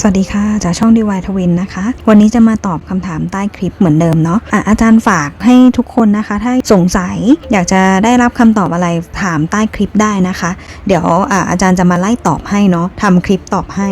สวัสดีค่ะจากช่องดิวายทวินนะคะ วันนี้จะมาตอบคำถามใต้คลิปเหมือนเดิมเนาะอะอาจารย์ฝากให้ทุกคนนะคะ ถ้าสงสัยอยากจะได้รับคำตอบอะไรถามใต้คลิปได้นะคะ เดี๋ยวออาจารย์จะมาไล่ตอบให้เนาะทำคลิปตอบให้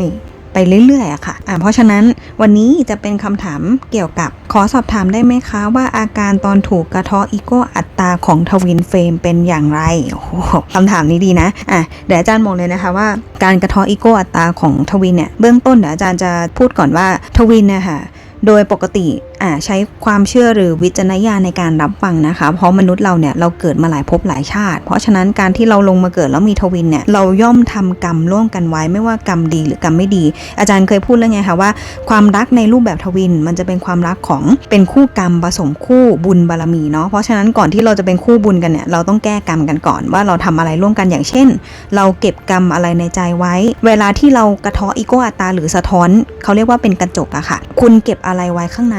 ไปเรื่อยๆอะค่ะอะเพราะฉะนั้นวันนี้จะเป็นคำถามเกี่ยวกับขอสอบถามได้ไหมคะว่าอาการตอนถูกกระเทาะอีโก้อัตราของทวินเฟรมเป็นอย่างไรโอ้โหคำถามนี้ดีนะอะเดี๋ยวอาจารย์มองเลยนะคะว่าการกระเทาะอีโก้อัตราของทวินเนี่ยเบื้องต้นเดี๋ยวอาจารย์จะพูดก่อนว่าทวินเนี่ยค่ะโดยปกติ อ่าใช้ความเชื่อหรือวิจารณญาณในการรับฟังนะคะ เพราะมนุษย์เราเนี่ยเราเกิดมาหลายภพหลายชาติ เพราะฉะนั้นการที่เราลงมาเกิดแล้วมีทวินเนี่ยเราย่อมทำกรรมร่วมกันไว้ไม่ว่ากรรมดีหรือกรรมไม่ดี อาจารย์เคยพูดแล้วไงคะว่าความรักในรูปแบบทวิน มันจะเป็นความรักของเป็นคู่กรรมผสมคู่บุญบารมีเนาะเพราะฉะนั้นก่อนที่เราจะเป็นคู่บุญกันเนี่ยเราต้องแก้กรรมกันก่อน ว่าเราทำอะไรร่วมกันอย่างเช่น เราเก็บกรรมอะไรในใจไว้ เวลาที่เรากระเทาะอีโกอัตตาหรือสะท้อนเขาเรียกว่าเป็นกระจกอะค่ะ คุณเก็บอะไรไว้ข้างใน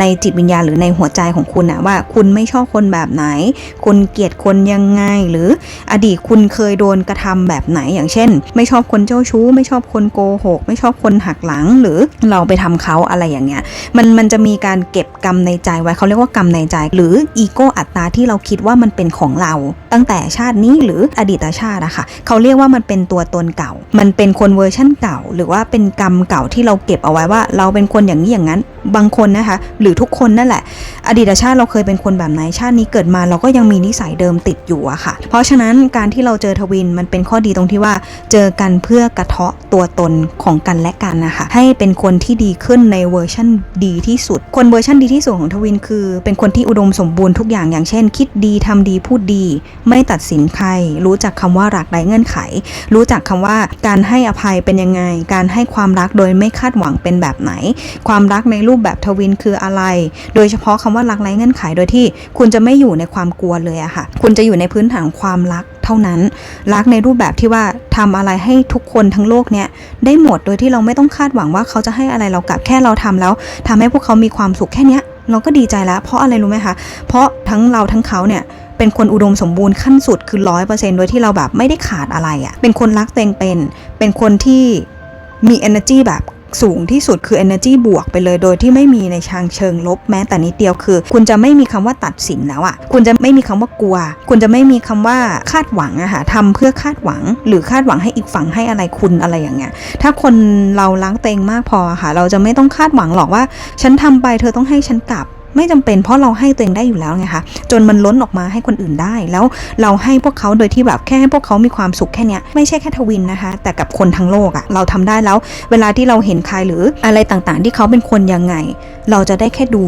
ในจิตวิญญาณหรือในหัวใจของคุณอะว่าคุณไม่ชอบคนแบบไหน คุณเกลียดคนยังไง หรืออดีตคุณเคยโดนกระทำแบบไหนอย่างเช่น ไม่ชอบคนเจ้าชู้ ไม่ชอบคนโกหก ไม่ชอบคนหักหลังหรือเราไปทำเขาอะไรอย่างเงี้ยมันมันจะมีการเก็บกรรมในใจไว้เขาเรียกว่ากรรมในใจ หรืออีโก้อัตตาที่เราคิดว่ามันเป็นของเรา ตั้งแต่ชาตินี้หรืออดีตชาติอะค่ะเขาเรียกว่ามันเป็นตัวตนเก่า มันเป็นคนเวอร์ชั่นเก่า หรือว่าเป็นกรรมเก่าที่เราเก็บเอาไว้ว่า เราเป็นคนอย่างนี้อย่างนั้น บางคนนะคะหรือทุกคนนั่นแหละ อดีตชาติเราเคยเป็นคนแบบไหนชาตินี้เกิดมาเราก็ยังมีนิสัยเดิมติดอยู่อะค่ะ เพราะฉะนั้นการที่เราเจอทวินมันเป็นข้อดีตรงที่ว่าเจอกันเพื่อกระเทาะตัวตนของกันและกันนะคะให้เป็นคนที่ดีขึ้นในเวอร์ชั่นดีที่สุด คนเวอร์ชั่นดีที่สุดของทวินคือ เป็นคนที่อุดมสมบูรณ์ทุกอย่างอย่างเช่น คิดดีทำดีพูดดี ไม่ตัดสินใคร รู้จักคำว่ารักไร้เงื่อนไข รู้จักคำว่าการให้อภัยเป็นยังไง การให้ความรักโดยไม่คาดหวังเป็นแบบไหน ความรักในรูปแบบทวินคืออะไรโดยเฉพาะคำว่ารักไร้เงื่อนไขโดยที่คุณจะไม่อยู่ในความกลัวเลยอะค่ะ คุณจะอยู่ในพื้นฐานความรักเท่านั้น รักในรูปแบบที่ว่าทำอะไรให้ทุกคนทั้งโลกเนี่ยได้หมดโดยที่เราไม่ต้องคาดหวังว่าเขาจะให้อะไรเรากลับแค่เราทำแล้วทำให้พวกเขามีความสุขแค่เนี้ยเราก็ดีใจแล้ว เพราะอะไรรู้ไหมคะ เพราะทั้งเราทั้งเขาเนี่ยเป็นคนอุดมสมบูรณ์ขั้นสุดคือร้อยเปอร์เซ็นต์โดยที่เราแบบไม่ได้ขาดอะไรอะ่ะ เป็นคนรักเตวเองเป็น เป็นคนที่มี energy แบบ สูงที่สุดคือ energy บวกไปเลยโดยที่ไม่มีในทางเชิงลบแม้แต่นิดเดียวคือ คุณจะไม่มีคำว่าตัดสินแล้วอะ่ะ คุณจะไม่มีคำว่ากลัว คุณจะไม่มีคำว่าคาดหวังอะค่ะทำเพื่อคาดหวัง หรือคาดหวังให้อีกฝั่งให้อะไรคุณอะไรอย่างเงี้ยถ้าคนเราล้างเตงมากพอค่ะ เราจะไม่ต้องคาดหวังหรอกว่า ฉันทำไปเธอต้องให้ฉันกลับ ไม่จำเป็นเพราะเราให้ตัวเองได้อยู่แล้วไงคะจนมันล้นออกมาให้คนอื่นได้ แล้วเราให้พวกเขาโดยที่แบบแค่ให้พวกเขามีความสุขแค่เนี้ยไม่ใช่แค่ทวินนะคะ แต่กับคนทั้งโลกอะเราทำได้แล้ว เวลาที่เราเห็นใครหรืออะไรต่างๆ ที่เขาเป็นคนยังไง เราจะได้แค่ดู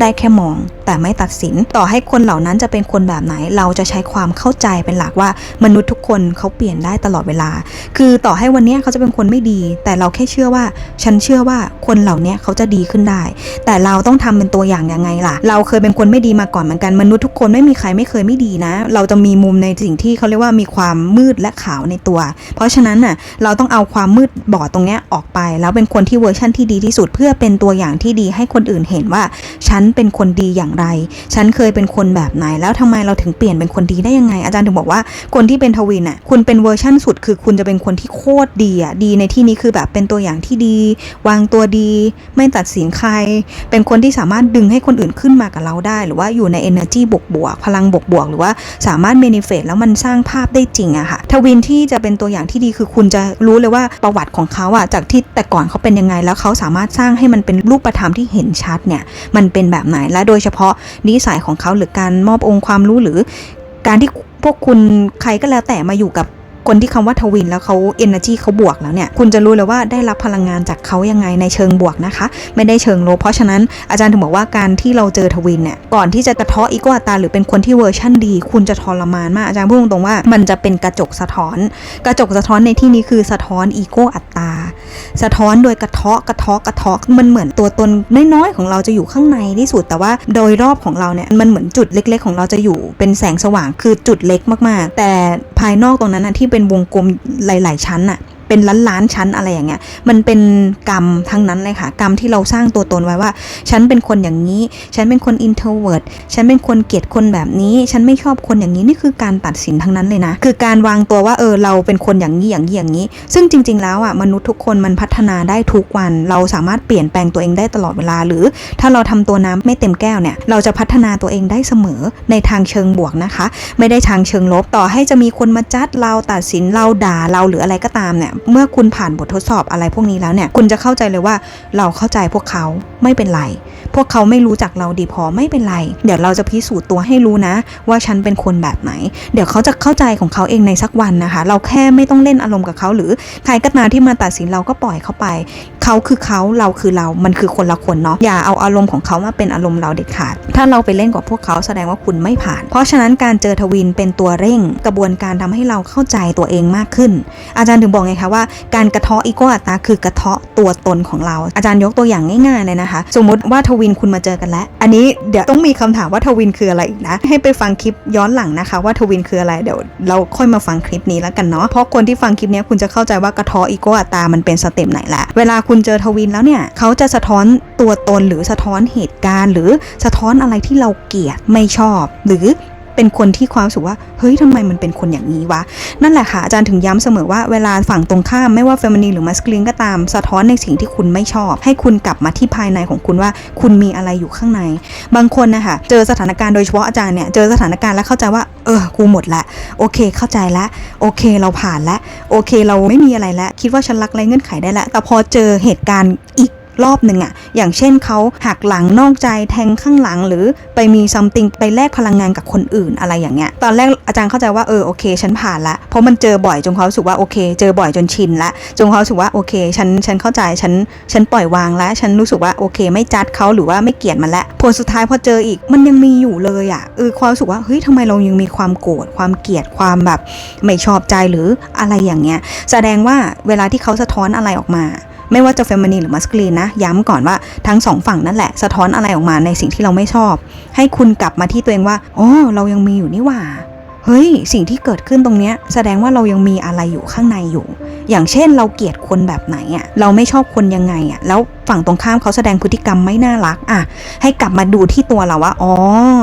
ได้แค่มอง แต่ไม่ตัดสิน ต่อให้คนเหล่านั้นจะเป็นคนแบบไหน เราจะใช้ความเข้าใจเป็นหลักว่ามนุษย์ทุกคนเขาเปลี่ยนได้ตลอดเวลา คือต่อให้วันนี้เขาจะเป็นคนไม่ดี แต่เราแค่เชื่อว่า ฉันเชื่อว่าคนเหล่านี้เขาจะดีขึ้นได้ แต่เราต้องทำเป็นตัวอย่างยังไงล่ะ เราเคยเป็นคนไม่ดีมาก่อนเหมือนกัน มนุษย์ทุกคนไม่มีใครไม่เคยไม่ดีนะ เราจะมีมุมในสิ่งที่เขาเรียกว่ามีความมืดและขาวในตัว เพราะฉะนั้นน่ะ เราต้องเอาความมืดบอดตรงนี้ออกไป แล้วเป็นคนที่เวอร์ชั่นที่ดีที่สุดเพื่อเป็นตัวอย่างที่ดีให้คนอื่นเห็นว่าฉันเป็นคนดีอย่างไร ฉันเคยเป็นคนแบบไหน แล้วทำไมเราถึงเปลี่ยนเป็นคนดีได้ยังไง อาจารย์ถึงบอกว่าคนที่เป็นทวินอะคุณเป็นเวอร์ชั่นสุด คือคุณจะเป็นคนที่โคตรดีอะดีในที่นี้คือแบบเป็นตัวอย่างที่ดี วางตัวดี ไม่ตัดสินใคร เป็นคนที่สามารถดึงให้คนอื่นขึ้นมากับเราได้ หรือว่าอยู่ใน energy บวกบวกๆพลังบวกบวกๆหรือว่าสามารถ manifest แล้วมันสร้างภาพได้จริงอะค่ะทวินที่จะเป็นตัวอย่างที่ดีคือคุณจะรู้เลยว่าประวัติของเขาอะจากที่แต่ก่อนเขาเป็นยังไงแล้วเขาสามารถสร้างให้มันเป็นรูปธรรมที่เห็นชัดเนี่ยมันเป็นแบบไหน และโดยเฉพาะนิสัยของเขาหรือการมอบองค์ความรู้หรือการที่พวกคุณใครก็แล้วแต่มาอยู่กับ คนที่คำว่าทวินแล้วเขา energy เขาบวกแล้วเนี่ยคุณจะรู้เลยว่าได้รับพลังงานจากเขายังไงในเชิงบวกนะคะ ไม่ได้เชิงลบเพราะฉะนั้นอาจารย์ถึงบอกว่าการที่เราเจอทวินเนี่ยก่อนที่จะกระเทาะอีโกอัตาหรือเป็นคนที่เวอร์ชั่นดี คุณจะทรมานมากอาจารย์พูดตรงๆว่ามันจะเป็นกระจกสะท้อน กระจกสะท้อนในที่นี้คือสะท้อนอีโกอัตาสะท้อนโดยกระเทาะกระเทาะกระเทาะมันเหมือนตัวตนน้อยๆของเราจะอยู่ข้างในที่สุด แต่ว่าโดยรอบของเราเนี่ยมันเหมือนจุดเล็ก ๆ ของเราจะอยู่เป็นแสงสว่างคือจุดเล็กมากๆ แต่ภายนอกตรงนั้นนะที่เป็นวงกลมหลาย ๆ ชั้นน่ะ เป็นล้านล้านชั้นอะไรอย่างเงี้ย มันเป็นกรรมทั้งนั้นเลยค่ะ กรรมที่เราสร้างตัวตนไว้ว่า ฉันเป็นคนอย่างนี้ ฉันเป็นคน introvert ฉันเป็นคนเกลียดคนแบบนี้ ฉันไม่ชอบคนอย่างนี้นี่คือการตัดสินทั้งนั้นเลยนะ คือการวางตัวว่าเออเราเป็นคนอย่างนี้อย่างนี้อย่างนี้ ซึ่งจริง ๆ แล้วอะมนุษย์ทุกคนมันพัฒนาได้ทุกวัน เราสามารถเปลี่ยนแปลงตัวเองได้ตลอดเวลา หรือ ถ้าเราทำตัวน้ำไม่เต็มแก้วเนี่ย เราจะพัฒนาตัวเองได้เสมอในทางเชิงบวกนะคะ ไม่ได้ทางเชิงลบต่อให้จะมีคนมาจัดเราตัดสินเราด่าเราหรืออะไรก็ตามเนี่ยเมื่อคุณผ่านบททดสอบอะไรพวกนี้แล้วเนี่ย คุณจะเข้าใจเลยว่าเราเข้าใจพวกเขาไม่เป็นไร พวกเขาไม่รู้จักเราดีพอไม่เป็นไร เดี๋ยวเราจะพิสูจน์ตัวให้รู้นะ ว่าฉันเป็นคนแบบไหน เดี๋ยวเขาจะเข้าใจของเขาเองในสักวันนะคะ เราแค่ไม่ต้องเล่นอารมณ์กับเขาหรือใครก็ตามที่มาตัดสินเราก็ปล่อยเขาไป เขาคือเขาเราคือเรา มันคือคนละคนเนาะอย่าเอาอารมณ์ของเขามาเป็นอารมณ์เราเด็ดขาด ถ้าเราไปเล่นกับพวกเขาแสดงว่าคุณไม่ผ่าน เพราะฉะนั้นการเจอทวินเป็นตัวเร่ง กระบวนการทำให้เราเข้าใจตัวเองมากขึ้น อาจารย์ถึงบอกไงคะว่าการกระเทาะอีโกอัตตาคือกระเทาะตัวตนของเรา อาจารย์ยกตัวอย่างง่ายๆเลยนะคะ สมมติว่าทวิวินคุณมาเจอกันแล้ว อันนี้เดี๋ยวต้องมีคำถามว่าทวินคืออะไรอีกนะ ให้ไปฟังคลิปย้อนหลังนะคะ ว่าทวินคืออะไรเดี๋ยวเราค่อยมาฟังคลิปนี้แล้วกันเนาะเพราะคนที่ฟังคลิปนี้คุณจะเข้าใจว่ากระทออีโกอัตามันเป็นสเต็ปไหนแหละเวลาคุณเจอทวินแล้วเนี่ยเขาจะสะท้อนตัวตนหรือสะท้อนเหตุการณ์ หรือสะท้อนอะไรที่เราเกลียดไม่ชอบ หรือ เป็นคนที่ความสึกว่า เฮ้ยทำไมมันเป็นคนอย่างนี้วะ นั่นแหละค่ะ อาจารย์ถึงย้ำเสมอว่าเวลาฝั่งตรงข้ามไม่ว่าเฟมินีหรือมัสคลีนก็ตามสะท้อนในสิ่งที่คุณไม่ชอบ ให้คุณกลับมาที่ภายในของคุณว่า คุณมีอะไรอยู่ข้างใน บางคนนะคะเจอสถานการณ์โดยเฉพาะอาจารย์เนี่ยเจอสถานการณ์แล้วเข้าใจว่าเออกูหมดละโอเค เข้าใจละโอเค เราผ่านละโอเค เราไม่มีอะไรแล้วคิดว่าฉันรักไรเงื่อนไขได้ละแต่พอเจอเหตุการณ์อีก รอบหนึ่งอะอย่างเช่นเขาหักหลังนอกใจแทงข้างหลัง หรือไปมีซัมติงไปแลกพลังงานกับคนอื่นอะไรอย่างเงี้ยตอนแรกอาจารย์เข้าใจว่าเออโอเค ฉันผ่านละเพราะมันเจอบ่อยจนเขาสึกว่าโอเค เจอบ่อยจนชินละจนเขาสึกว่าโอเค ฉันฉันเข้าใจฉันฉันปล่อยวางแล้วฉันรู้สึกว่าโอเค ไม่จัดเขาหรือว่าไม่เกลียดมันละผลสุดท้ายพอเจออีกมันยังมีอยู่เลยอะเออความรู้สึกว่าเฮ้ยทำไมเรายังมีความโกรธความเกลียดความแบบ ไม่ชอบใจหรืออะไรอย่างเงี้ยแสดงว่าเวลาที่เขาสะท้อนอะไรออกมา ไม่ว่าจะเฟมินีนหรือมัสคลีนนะ ย้ำก่อนว่าทั้งสองฝั่งนั่นแหละ สะท้อนอะไรออกมาในสิ่งที่เราไม่ชอบ ให้คุณกลับมาที่ตัวเองว่าอ๋อเรายังมีอยู่นี่หว่าเฮ้ย สิ่งที่เกิดขึ้นตรงเนี้ยแสดงว่าเรายังมีอะไรอยู่ข้างในอยู่ อย่างเช่นเราเกลียดคนแบบไหนอะ่ะเราไม่ชอบคนยังไงอะ่ะแล้วฝั่งตรงข้ามเขาแสดงพฤติกรรมไม่น่ารักอะให้กลับมาดูที่ตัวเราว่าอ๋อ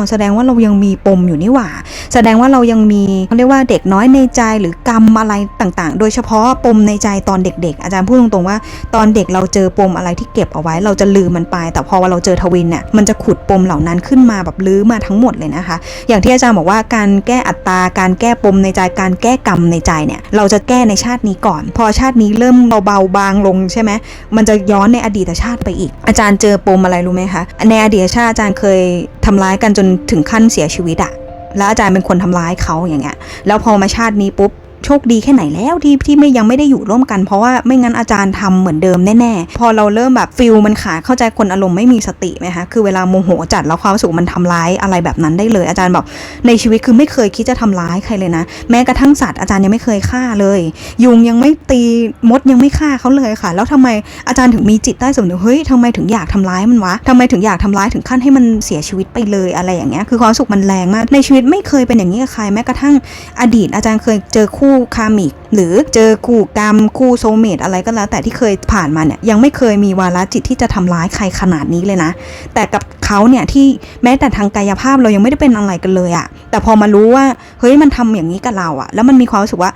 แสดงว่าเรายังมีปมอยู่นี่หว่า แสดงว่าเรายังมีเขาเรียกว่าเด็กน้อยในใจหรือกรรมอะไรต่างๆ โดยเฉพาะปมในใจตอนเด็ก ๆ อาจารย์พูดตรงๆว่า ตอนเด็กเราเจอปมอะไรที่เก็บเอาไว้ เราจะลืมมันไป แต่พอเราเจอทวินเนี่ยมันจะขุดปมเหล่านั้นขึ้นมาแบบลื้อมาทั้งหมดเลยนะคะ อย่างที่อาจารย์บอกว่าการแก้อัตราการแก้ปมในใจการแก้กรรมในใจเนี่ยเราจะแก้ในชาตินี้ก่อน พอชาตินี้เริ่มเบาๆบางลงใช่ไหมมันจะย้อนในอดีตชาติไปอีก อาจารย์เจอปมอะไรรู้ไหมคะในอดีตชาติอาจารย์เคยทำร้ายกันจนถึงขั้นเสียชีวิตอะ แล้วอาจารย์เป็นคนทำร้ายเขาอย่างเงี้ย แล้วพอมาชาตินี้ปุ๊บ โชคดีแค่ไหนแล้วที่ที่ไม่ยังไม่ได้อยู่ร่วมกัน เพราะว่าไม่งั้นอาจารย์ทำเหมือนเดิมแน่ๆ พอเราเริ่มแบบฟิลมันขาดเข้าใจคนอารมณ์ไม่มีสติไหมคะคือเวลาโมโหจัดแล้วความสึกมันทำร้ายอะไรแบบนั้นได้เลย อาจารย์บอกในชีวิตคือไม่เคยคิดจะทำร้ายใครเลยนะ แม้กระทั่งสัตว์อาจารย์ยังไม่เคยฆ่าเลย ยุงยังไม่ตีมดยังไม่ฆ่าเขาเลยค่ะ แล้วทำไมอาจารย์ถึงมีจิตใต้สำนึกเฮ้ยทำไมถึงอยากทำร้ายมันวะทำไมถึงอยากทำร้ายถึงขั้นให้มันเสียชีวิตไปเลยอะไรอย่างเงี้ยคือความสึกมันแรงมากในชีวิตไม่เคยเป็นอย่างนี้กับใครแม้กระทั่งอดีตอาจารย์เคยเจอคู่คามิก หรือเจอคู่กรรม คู่โซเมตอะไรก็แล้ว แต่ที่เคยผ่านมาเนี่ยยังไม่เคยมีวาระจิตที่จะทำร้ายใครขนาดนี้เลยนะ แต่กับเขาเนี่ยที่แม้แต่ทางกายภาพเรายังไม่ได้เป็นอะไรกันเลยอะแต่พอมารู้ว่าเฮ้ยมันทำอย่างนี้กับเราอะแล้วมันมีความรู้สึกว่า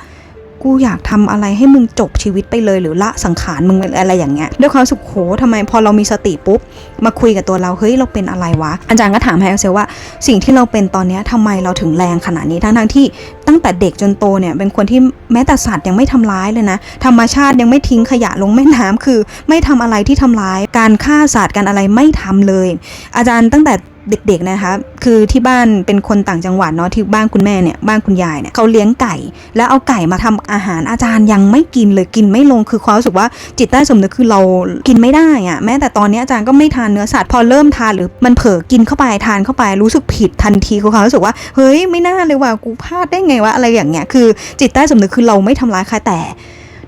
กูอยากทำอะไรให้มึงจบชีวิตไปเลยหรือละสังขารมึงอะไรอย่างเงี้ยด้วยความสึกโหทำไมพอเรามีสติปุ๊บ มาคุยกับตัวเราเฮ้ยเราเป็นอะไรวะ อาจารย์ก็ถามไฮเซลว่า สิ่งที่เราเป็นตอนเนี้ยทำไมเราถึงแรงขนาดนี้ทั้งทั้งๆที่ ตั้งแต่เด็กจนโตเนี่ยเป็นคนที่แม้แต่สัตว์ยังไม่ทำร้ายเลยนะ ธรรมชาติยังไม่ทิ้งขยะลงแม่น้ำคือ ไม่ทำอะไรที่ทำร้าย การฆ่าสัตว์การอะไรไม่ทำเลย อาจารย์ตั้งแต่ เด็กๆนะคะ คือที่บ้านเป็นคนต่างจังหวัดเนาะที่บ้านคุณแม่เนี่ยบ้านคุณยายเนี่ยเขาเลี้ยงไก่ แล้วเอาไก่มาทำอาหารอาจารย์ยังไม่กินเลยกินไม่ลงคือความรู้สึกว่าจิตใต้สำนึกคือเรากินไม่ได้อะแม้แต่ตอนนี้อาจารย์ก็ไม่ทานเนื้อสัตว์พอเริ่มทานหรือมันเผลอกินเข้าไปทานเข้าไปรู้สึกผิดทันทีคือความรู้สึกว่าเฮ้ยไม่น่าเลยว่ะกูพลาดได้ไงวะอะไรอย่างเงี้ยคือจิตใต้สำนึกคือเราไม่ทำร้ายใครแต่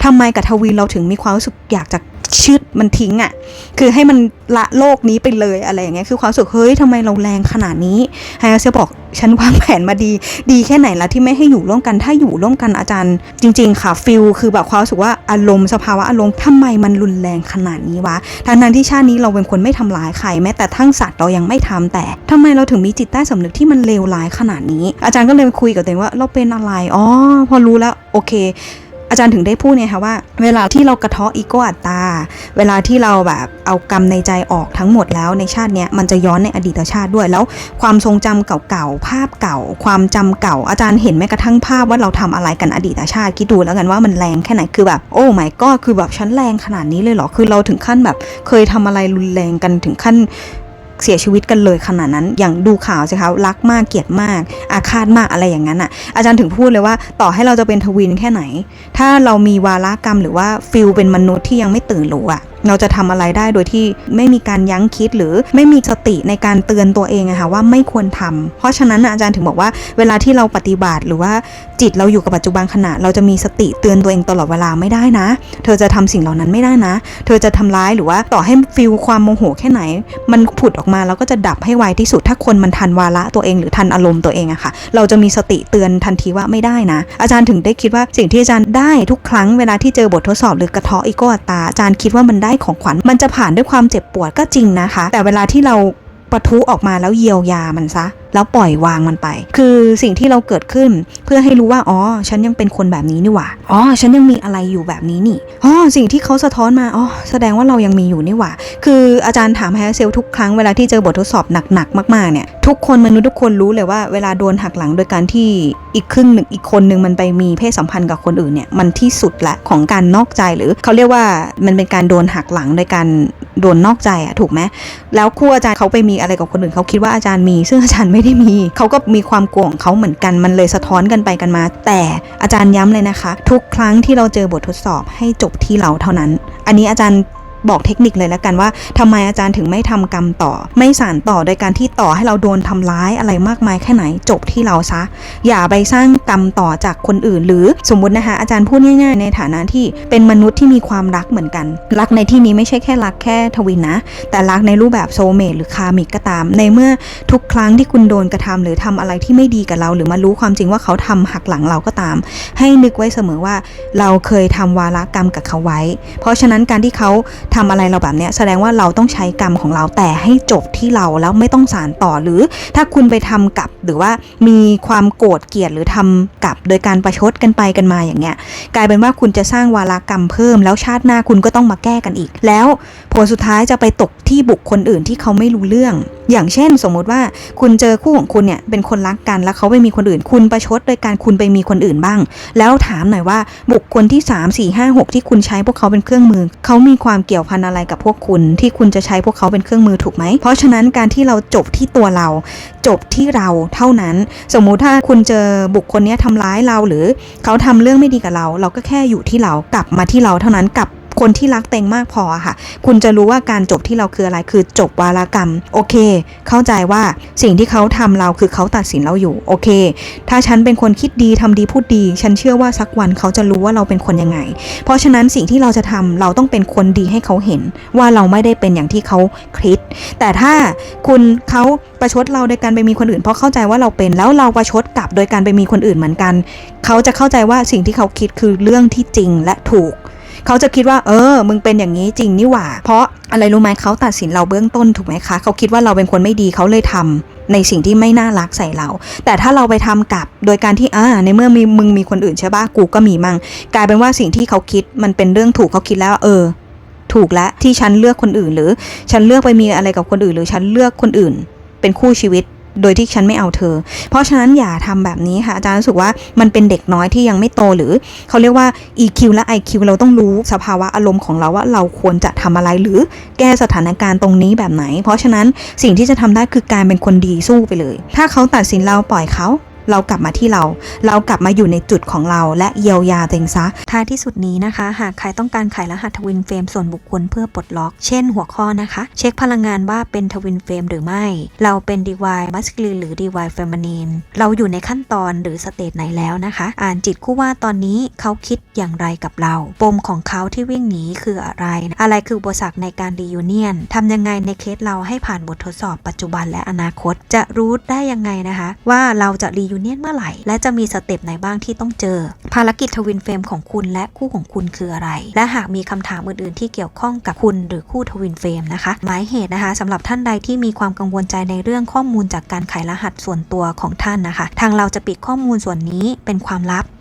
ทำไมกับทวีเราถึงมีความรู้สึกอยากจะ ชึดมันทิ้งอะ่ะคือให้มันละโลกนี้ไปเลยอะไรอย่างเงี้ยคือความสึกเฮ้ยทำไมเราแรงขนาดนี้ไฮเซลบอกฉันวางแผนมาดี ดีแค่ไหนล้วที่ไม่ให้อยู่ร่วมกันถ้าอยู่ร่วมกันอาจารย์ จริง ๆ ค่ะฟิลคือแบบความรู้สึกว่าอารมณ์สภาวะอารมณ์ทำไมมันรุนแรงขนาดนี้วะทั้งนั้นที่ชาตินี้เราเป็นคนไม่ทำร้ายใครแม้แต่ทั้งสัตว์เรายังไม่ทำแต่ทำไมเราถึงมีจิตใต้สำนึกที่มันเลวร้ายขนาดนี้ อาจารย์ก็เลยคุยกับตัวเองว่าเราเป็นอะไรอ๋อพอรู้แล้วโอเค อาจารย์ถึงได้พูดเนี่ยค่ะว่า เวลาที่เรากระเทาะอีโก้อัตตา เวลาที่เราแบบเอากรรมในใจออกทั้งหมดแล้วในชาติเนี้ยมันจะย้อนในอดีตชาติด้วยแล้ว ความทรงจำเก่าๆภาพเก่า ความจำเก่า อาจารย์เห็นแม้กระทั่งภาพว่าเราทำอะไรกันอดีตชาติคิดดูแล้วกันว่ามันแรงแค่ไหนคือแบบโอ้ไม่ก็คือแบบฉันแรงขนาดนี้เลยเหรอคือเราถึงขั้นแบบ เคยทำอะไรรุนแรงกันถึงขั้น เสียชีวิตกันเลยขนาดนั้น อย่างดูข่าวสิคะรักมากเกลียดมาก อาฆาตมากอะไรอย่างนั้นอะ อาจารย์ถึงพูดเลยว่า ต่อให้เราจะเป็นทวินแค่ไหน ถ้าเรามีวาระกรรมหรือว่าฟิลเป็นมนุษย์ที่ยังไม่ตื่นรู้อะ เราจะทำอะไรได้โดยที่ไม่มีการยั้งคิดหรือไม่มีสติในการเตือนตัวเองอะค่ะว่าไม่ควรทำเพราะฉะนั้นอาจารย์ถึงบอกว่าเวลาที่เราปฏิบัติหรือว่าจิตเราอยู่กับปัจจุบันขณะ เราจะมีสติเตือนตัวเองตลอดเวลาไม่ได้นะ เธอจะทำสิ่งเหล่านั้นไม่ได้นะ เธอจะทำร้ายหรือว่าต่อให้ฟิลความโมโหแค่ไหน มันผุดออกมาแล้วก็จะดับให้ไวที่สุด ถ้าคนมันทันวาระตัวเองหรือทันอารมณ์ตัวเองอะค่ะ เราจะมีสติเตือนทันทีว่าไม่ได้นะ อาจารย์ถึงได้คิดว่าสิ่งที่อาจารย์ได้ทุกครั้งเวลาที่เจอบททดสอบหรือกระเทาะอีโก้อัตตาอาจารย์คิดว่ามันได้ของขวัญมันจะผ่านด้วยความเจ็บปวดก็จริงนะคะ แต่เวลาที่เราปะทุออกมาแล้วเยียวยามันซะ แล้วปล่อยวางมันไป คือสิ่งที่เราเกิดขึ้นเพื่อให้รู้ว่าอ๋อฉันยังเป็นคนแบบนี้นี่หว่าอ๋อฉันยังมีอะไรอยู่แบบนี้นี่อ๋อสิ่งที่เขาสะท้อนมาอ๋อแสดงว่าเรายังมีอยู่นี่หว่า คืออาจารย์ถามแฮร์เซลทุกครั้งเวลาที่เจอบททดสอบหนักๆมากๆเนี่ยทุกคนมนุษย์ทุกคนรู้เลยว่าเวลาโดนหักหลังโดยการที่อีกครึ่งหนึ่งอีกคนหนึ่งมันไปมีเพศสัมพันธ์กับคนอื่นเนี่ยมันที่สุดละของการนอกใจหรือเขาเรียกว่ามันเป็นการโดนหักหลังโดยการโดนนอกใจอะถูกไหมแล้วครูอาจารย์เขาไปมีอะไรกับคนอื่นเขาคิดว่าอาจารย์มี ซึ่งอาจารย์ไม่ได้มี เขาก็มีความกลัวของเขาเหมือนกันมันเลยสะท้อนกันไปกันมา แต่อาจารย์ย้ำเลยนะคะ ทุกครั้งที่เราเจอบททดสอบให้จบที่เราเท่านั้น อันนี้อาจารย์ บอกเทคนิคเลยแล้วกันว่าทำไมอาจารย์ถึงไม่ทำกรรมต่อ ไม่สานต่อโดยการที่ต่อให้เราโดนทำร้ายอะไรมากมายแค่ไหนจบที่เราซะ อย่าไปสร้างกรรมต่อจากคนอื่น หรือสมมุตินะคะอาจารย์พูดง่ายๆ ในฐานะที่เป็นมนุษย์ที่มีความรักเหมือนกัน รักในที่นี้ไม่ใช่แค่รักแค่ทวินนะ แต่รักในรูปแบบโซเมตหรือคามิกก็ตาม ในเมื่อทุกครั้งที่คุณโดนกระทำหรือทำอะไรที่ไม่ดีกับเรา หรือมารู้ความจริงว่าเขาทำหักหลังเราก็ตาม ให้นึกไว้เสมอว่าเราเคยทำวาระกรรมกับเขาไว้ เพราะฉะนั้นการที่เขาทำอะไรเราแบบเนี้ยแสดงว่าเราต้องใช้กรรมของเราแต่ให้จบที่เราแล้วไม่ต้องสารต่อหรือ ถ้าคุณไปทำกับหรือว่ามีความโกรธเกลียดหรือทำกับโดยการประชดกันไปกันมาอย่างเงี้ยกลายเป็นว่าคุณจะสร้างวารากรรมเพิ่ม แล้วชาติหน้าคุณก็ต้องมาแก้กันอีก แล้วผลสุดท้ายจะไปตกที่บุคคลอื่นที่เขาไม่รู้เรื่องอย่างเช่น สมมุติว่าคุณเจอคู่ของคุณเนี่ยเป็นคนรักกันแล้วเขาไปมีคนอื่น คุณประชดโดยการคุณไปมีคนอื่นบ้าง แล้วถามหน่อยว่าบุคคลที่ 3 4 5 6 ที่คุณใช้พวกเขาเป็นเครื่องมือ เขามีความเกี่ยวพันอะไรกับพวกคุณ ที่คุณจะใช้พวกเขาเป็นเครื่องมือถูกไหม เพราะฉะนั้นการที่เราจบที่ตัวเรา จบที่เราเท่านั้น สมมุติถ้าคุณเจอบุคคลนี้ทำร้ายเราหรือเขาทำเรื่องไม่ดีกับเรา เราก็แค่อยู่ที่เรากลับมาที่เราเท่านั้นกลับ คนที่รักเต็งมากพอค่ะ คุณจะรู้ว่าการจบที่เราคืออะไรคือจบวารกรรม โอเค เข้าใจว่าสิ่งที่เขาทำเราคือเขาตัดสินเราอยู่ โอเค ถ้าฉันเป็นคนคิดดีทำดีพูดดี ฉันเชื่อว่าสักวันเขาจะรู้ว่าเราเป็นคนยังไง เพราะฉะนั้นสิ่งที่เราจะทำเราต้องเป็นคนดีให้เขาเห็น ว่าเราไม่ได้เป็นอย่างที่เขาคิด แต่ถ้าคุณเขาประชดเราโดยการไปมีคนอื่น เพราะเข้าใจว่าเราเป็นแล้วเราประชดกลับโดยการไปมีคนอื่นเหมือนกัน เขาจะเข้าใจว่าสิ่งที่เขาคิดคือเรื่องที่จริงและถูก เขาจะคิดว่า เออ มึงเป็นอย่างนี้จริงนี่หว่า เพราะอะไรรู้ไหมเขาตัดสินเราเบื้องต้นถูกไหมคะ เขาคิดว่าเราเป็นคนไม่ดีเขาเลยทำในสิ่งที่ไม่น่ารักใส่เรา แต่ถ้าเราไปทำกลับโดยการที่อ่าในเมื่อมีมึงมีคนอื่นใช่ปะกูก็มีมั่งกลายเป็นว่าสิ่งที่เขาคิดมันเป็นเรื่องถูกเขาคิดแล้วเออ ถูกแล้วที่ฉันเลือกคนอื่นหรือ ฉันเลือกไปมีอะไรกับคนอื่น หรือฉันเลือกคนอื่น เป็นคู่ชีวิต โดยที่ฉันไม่เอาเธอ เพราะฉะนั้นอย่าทำแบบนี้ค่ะอาจารย์รู้สึกว่ามันเป็นเด็กน้อยที่ยังไม่โตหรือเขาเรียกว่า EQ และ IQ เราต้องรู้สภาวะอารมณ์ของเราว่าเราควรจะทำอะไรหรือแก้สถานการณ์ตรงนี้แบบไหน เพราะฉะนั้นสิ่งที่จะทำได้คือการเป็นคนดีสู้ไปเลย ถ้าเขาตัดสินเราปล่อยเขา เรากลับมาที่เรา เรากลับมาอยู่ในจุดของเราและเยียวยาตัวเองซะ ท้ายที่สุดนี้นะคะ หากใครต้องการขายรหัสทวินเฟรมส่วนบุคคลเพื่อปลดล็อก เช่นหัวข้อนะคะ เช็คพลังงานว่าเป็นทวินเฟรมหรือไม่ เราเป็น DY masculine หรือ DY feminine เราอยู่ในขั้นตอนหรือสเตจไหนแล้วนะคะ อ่านจิตคู่ว่าตอนนี้เขาคิดอย่างไรกับเรา ปมของเขาที่วิ่งหนีคืออะไร อะไรคืออุปสรรคในการดียูเนียนทำยังไงในเคสเราให้ผ่านบททดสอบปัจจุบันและอนาคต จะรู้ได้ยังไงนะคะ ว่าเราจะรียููเนียนเมื่อไหร่ และจะมีสเต็ปไหนบ้างที่ต้องเจอ ภารกิจทวินเฟรมของคุณและคู่ของคุณคืออะไร และหากมีคำถามอื่นๆ ที่เกี่ยวข้องกับคุณหรือคู่ทวินเฟรมนะคะ หมายเหตุนะคะสำหรับท่านใดที่มีความกังวลใจในเรื่องข้อมูลจากการขายรหัสส่วนตัวของท่านนะคะ ทางเราจะปิดข้อมูลส่วนนี้เป็นความลับ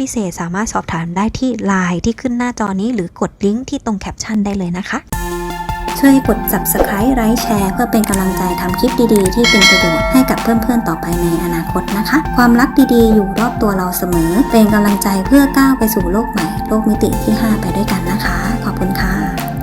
พิเศษสามารถสอบถามได้ที่ Line ที่ขึ้นหน้าจอนี้หรือกดลิงก์ที่ตรงแคปชั่นได้เลยนะคะ ช่วยกด subscribe ไลค์แชร์เพื่อเป็นกำลังใจทำคลิปดีๆ ที่เป็นประโยชน์ให้กับเพื่อนๆต่อไปในอนาคตนะคะ ความรักดีๆ อยู่รอบตัวเราเสมอ เป็นกำลังใจเพื่อก้าวไปสู่โลกใหม่ โลกมิติที่ 5 ไปด้วยกันนะคะ ขอบคุณค่ะ